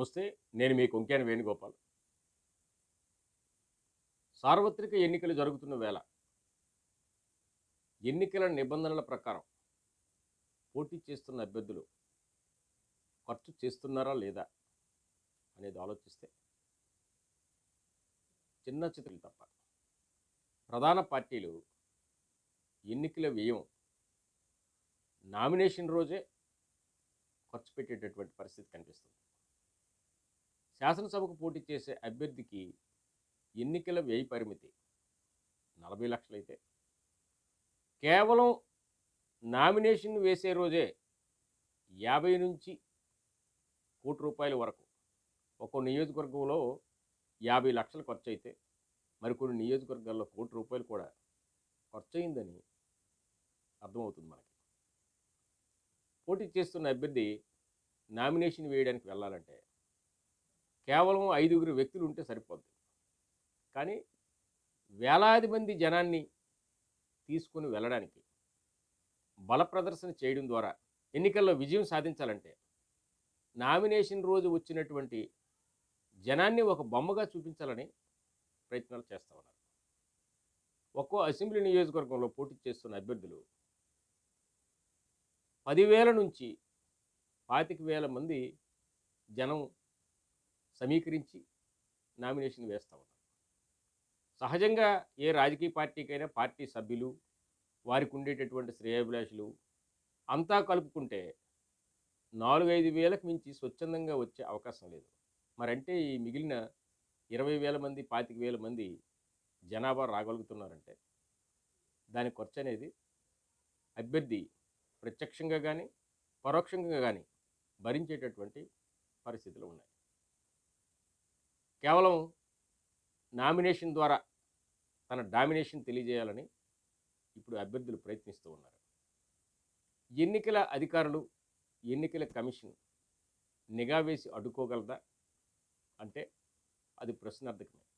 నమస్తే నేను మీ కొంకేన వేణుగోపాల్. సార్వత్రిక ఎన్నికలు జరుగుతున్న వేళ ఎన్నికల నిబంధనల ప్రకారం పోటీ చేస్తున్న అభ్యర్థులు ఖర్చు చేస్తున్నారా లేదా అనేది ఆలోచిస్తే చిన్న చిత్రలు తప్ప ప్రధాన పార్టీలు ఎన్నికల వ్యయం నామినేషన్ రోజే ఖర్చు పెట్టేటటువంటి పరిస్థితి కనిపిస్తుంది. శాసనసభకు పోటీ చేసే అభ్యర్థికి ఎన్నికల వ్యయ పరిమితి నలభై లక్షలైతే. కేవలం నామినేషన్ వేసే రోజే యాభై నుంచి కోటి రూపాయల వరకు ఒక్కో నియోజకవర్గంలో యాభై లక్షలు ఖర్చు అయితే మరికొన్ని నియోజకవర్గాల్లో కోటి రూపాయలు కూడా ఖర్చు అయిందని అర్థమవుతుంది మనకి. పోటీ చేస్తున్న అభ్యర్థి నామినేషన్ వేయడానికి వెళ్ళాలంటే కేవలం ఐదుగురు వ్యక్తులు ఉంటే సరిపోద్ది. కానీ వేలాది మంది జనాన్ని తీసుకుని వెళ్ళడానికి బల ప్రదర్శన చేయడం ద్వారా ఎన్నికల్లో విజయం సాధించాలంటే నామినేషన్ రోజు వచ్చినటువంటి జనాన్ని ఒక బొమ్మగా చూపించాలని ప్రయత్నాలు చేస్తూ ఉన్నారు. ఒక్కో అసెంబ్లీ నియోజకవర్గంలో పోటీ చేస్తున్న అభ్యర్థులు పదివేల నుంచి పాతిక వేల మంది జనం సమీకరించి నామినేషన్ వేస్తూ ఉన్నారు సహజంగా ఏ రాజకీయ పార్టీకైనా పార్టీ సభ్యులు వారికి ఉండేటటువంటి శ్రేయాభిలాషులు అంతా కలుపుకుంటే నాలుగైదు వేలకు మించి స్వచ్ఛందంగా వచ్చే అవకాశం లేదు. మరంటే ఈ మిగిలిన ఇరవై వేల మంది పాతిక వేల మంది జనాభా రాగలుగుతున్నారంటే దాని ఖర్చు అనేది అభ్యర్థి ప్రత్యక్షంగా కానీ పరోక్షంగా కానీ భరించేటటువంటి పరిస్థితులు ఉన్నాయి. కేవలం నామినేషన్ ద్వారా తన డామినేషన్ తెలియజేయాలని ఇప్పుడు అభ్యర్థులు ప్రయత్నిస్తూ ఉన్నారు. ఎన్నికల అధికారులు ఎన్నికల కమిషన్ నిఘా వేసి అడ్డుకోగలదా? అంటే అది ప్రశ్నార్థకమే.